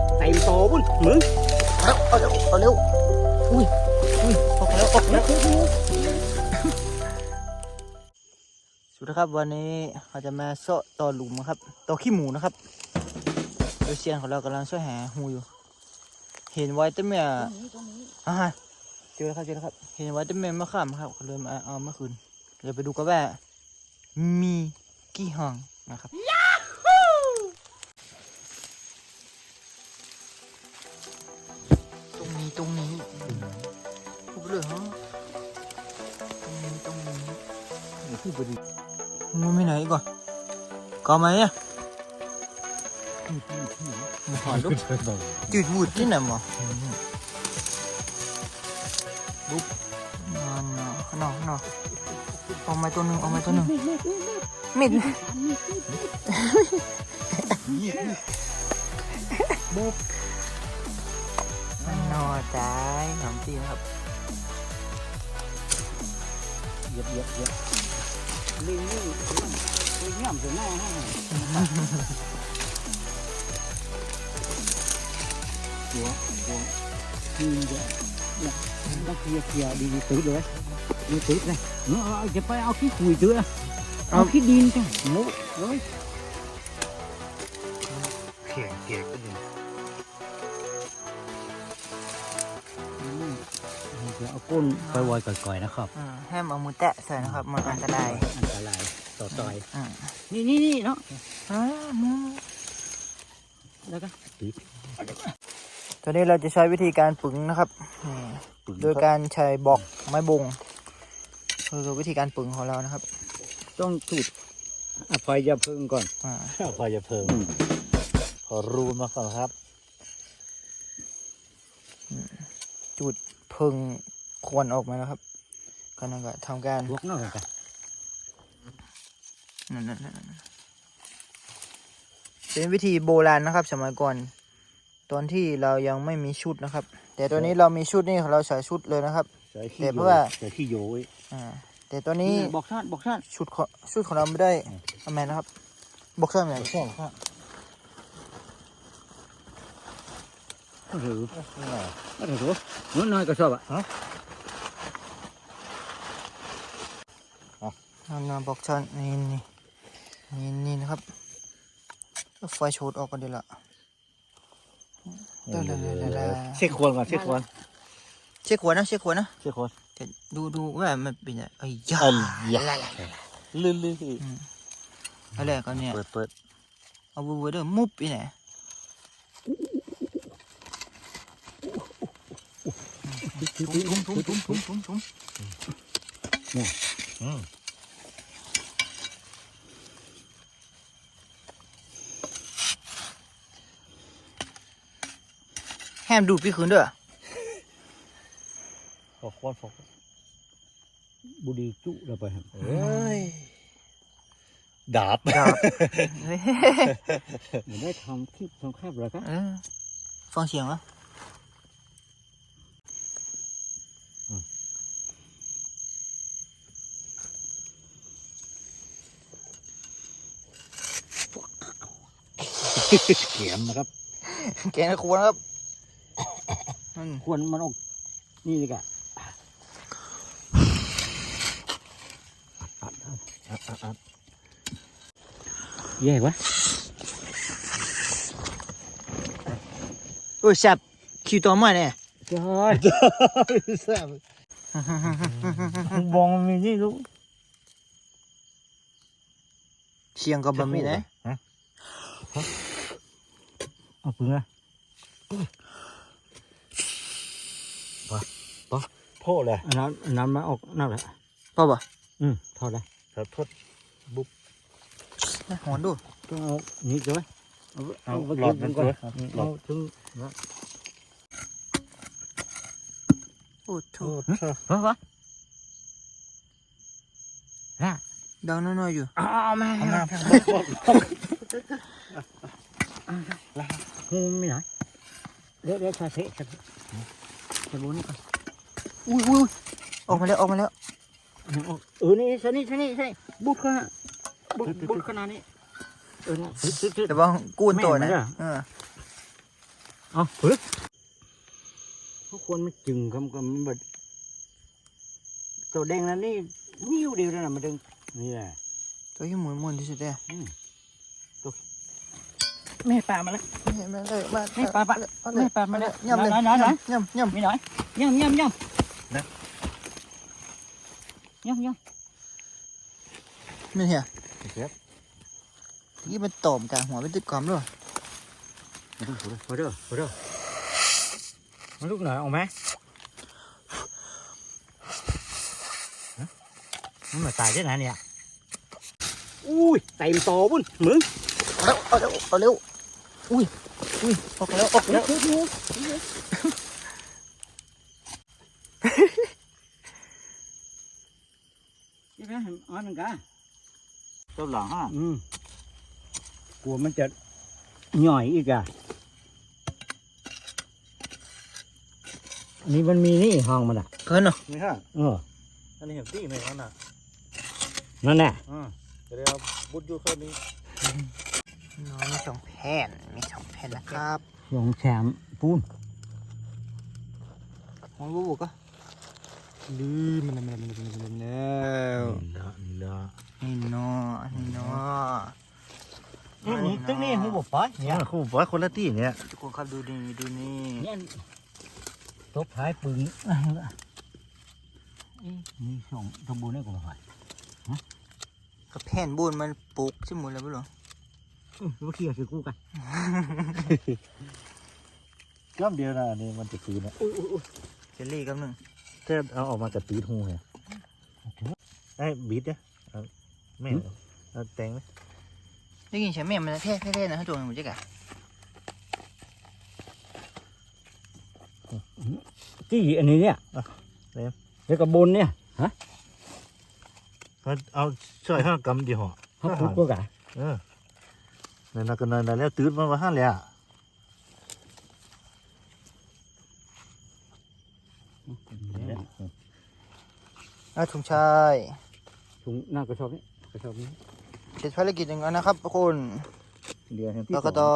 ยเต็มโตบุญมึงเอาเอาเร็วเอาเร็วอุ้ยอุ้ยออกมาแล้วออกมาแล้วสวัสดีครับวันนี้เราจะมาเสาะต่อหลุมครับต่อขี้หมูนะครับโดยเซียนของเรากำลังช่วยหาหูอยู่ เห็นไว้แต่เมื่ออ่าฮะเจอแล้วครับเจอแล้วครับ เห็นไว้แต่เมื่อมะขามครับก็เลยมาเอาเมื่อคืนเดี๋ยวไปดูกันว่ามีกี่ห้องนะครับ คือบดีมันไม่ไหนก่อนก็ไหมอะมันหอยลูกจืดวูดที่ไหนมั้งลุกนอนนอนนอนนอนเอาไม้ตัวหนึ่งเอาไม้ตัวหนึ่งมิดนอนตายหอมตีนะครับเหยียบเหยียบเหยียบ ลิงนี่ลิงย่ำถึงหน้าให้หัวหัวทีเดียวเนี่ยต้องเคลียร์เคลียร์ ดีๆตื้อเลยดีตื้อเลยเออเอาจะไปเอาขี้ขุยตื้อเอาขี้ดินกันโม้เอ้ยแข็งแข็งก็ดีจะเอาก้นไปวอยก่อยๆนะครับอืมห้ามเอามือแตะใส่นะครับ มันอันตรายอันตรายต่อต่อยอืมนี่นี่นี่เนาะอ่ามือแล้วก็ตีตอนนี้เราจะใช้วิธีการปึงนะครับนี่โดยการใช้บอกไม้บงคือวิธีการปึงของเรานะครับ ต้องจุดอภัยยาเพิ่งก่อนอ่าอภัยเพลิงขอรูนมาก่อนครับ จุดเพึง ควนออกมาแล้วครับก็นั่นก็ทำการพวกนอกกันนั่นนั่นนั่นนั่นเป็นวิธีโบราณนะครับ สมัยก่อน ตอนที่เรายังไม่มีชุดนะครับ แต่ตัวนี้เรามีชุดนี่เราใส่ชุดเลยนะครับใช้ขี้แต่โยเพราะว่าใช้ขี้โยไว้อ่าแต่ตัวนี้บอกท่านบอกท่านชุดของชุดของเราไม่ได้ทำไมนะครับ บอกเส้นไหนใช่ครับหรือไม่ถือน้อยน้อยก็ชอบอะ นำนำบอกชันนี่นี่นี่นี่นะครับเอาไฟโชดออกกันดีละเดี๋ยวเดี๋ยวเดี๋ยวเดี๋ยวเดี๋ยวเช็คควรก่อนเช็คควรเช็คหัวนะเช็คหัวนะเช็คควรแต่ดูดูว่ามันเป็นยังไงเอ้ยยาอันยาลื่นลื่นอะไรกันเนี่ยเปิดเปิดเอาบูบูเดอร์มุบไปไหนทุ่มทุ่มทุ่มทุ่มทุ่มทุ่มทุ่ม อืมแฮมดูดพี่คืนเด้อขอควรฟอกบุรีจุเราไปครับเอ้ยดาบเฮ้ยเหมือนได้ทำคลิปทำแคบเลยครับเออฟังเสียงเหรอเขียมนะครับแกนะควรครับอืม ควรมันออกนี่เลยกะแย่วะโอ้ยแซ่บคิวตัวใหม่เนี่ยจอยแซ่บมองมันมีนี่ลูกเสียงกับบะหมี่นะเอาปืนละ โทษเลยอันนั้นอันนั้นมาออกนั่นแหละพ่อบ่อืมทอดเลยขอโทษหอนดูต้องเอานี่จ้อยเอาเอาเอาไปหลอดเก็มับนก่ก่ออนนหลอเอาดถึงโอ้โถโทษฮะวะน่ะดังน้อยๆอยู่เอาเอามาเอาหน้าหูไม่ไหนเดี๋ยวเดี๋ยวชาเทชาเทชาบุนี่ก่อน อุ้ยอุ้ยออกมาแล้วออกมาแล้วเอาเออนี่ชนี่ชนี่ชนี่บุดขนาดบุดบุดขนาดนี้เออเนี่ยตึ๊ดตึ๊ดตึ๊ดแต่ว่ากูนตัวนะแม่นไหมเนี่ยเออเอาเฮ้ยทุกคนมันจึงคำกับมันแบบตัวแดงนั้นนี่นิ้วเดียวนั่นนะมันดึงนี่แหละตัวที่หมุนหมุนที่สุดเลยแม่ปลามาแล้วนี่มาเลยมานี่ปลาปลาเอาเลแม่ยปลามาแล้วย่ำเลยไหนไหนไหนย่ำย่ำมีหน่อยย่ำย่ำย่ำ ย่ำย่นี่เหี้ยครับนี่มันตอมกลางหัวเป็นตึกกรอมด้วยำพอเด้อพอเด้อมาลูกหน่อยเอาไหมฮะมันมาตายที่ไหนเนี่ยอุ้ยเต็มโตบุ้นมึงเอาเร็วเอาเร็วเอาเร็วอุ้ยอุ้ยออกแล้วออกแล้ว ใช่ไหมอ๋อนึงกะเจ้าหลังอะอืมกลัวมันจะหน่อยอีกอะอันนี้มันมีนี่ห้องมันอะเกินเนาะนี่ฮะเอออันนี้เห็นตีไหมนั่นน่ะนั่นแหละอ่าเดี๋ยวเอาบุดอยู่แค่นี้น้องมีสองแผ่นมีสองแผ่นนะครับสองแฉมปูนของลูกก็ลืมมันมันมันมันมัน แล้วนี่ละนี่ละนี่เนาะนี่เนาะนี่นี่ตึ้งนี่หูบอกไปเนี่เนี่ยยคู่บอกว่าคนละตีเนี่ยทุกคนครับดูนี่ดูนี่เนี่ยตบท้ายปืนนี่สองตะบูนี่ก็มาหอยกระแผ่นบุญมันปลุกใช่หมดแล้วไม่หรอเมื่อกี้คือกู้กันกล้ามเดียวนะอันนี้มันจะตีนะเจลลี่กับหนึ่งแค่เอาออกมาจากตีดหูไง ไอ้บีดเนี่ยเอาไม่เอาเอาแตงไหมได้ยินเสียงแม่มันแท้แท้ๆนะท่านโจงมันจะกะที่อันนี้เนี่ยแล้วก็บนเนี่ยเอาเอาช่วยห้ากำดีห่อเขาขุดก็กะเออนั่นน่ะก็นั่นน่ะแล้วตื่นมาว่าห้าเลยอะอาถุงชาย ถุงหน้ากระสอบนี้กระสอบนี้เสร็จภารกิจหนึ่งแล้วนะครับทุกคนเรียนที่แล้วก็ต่อ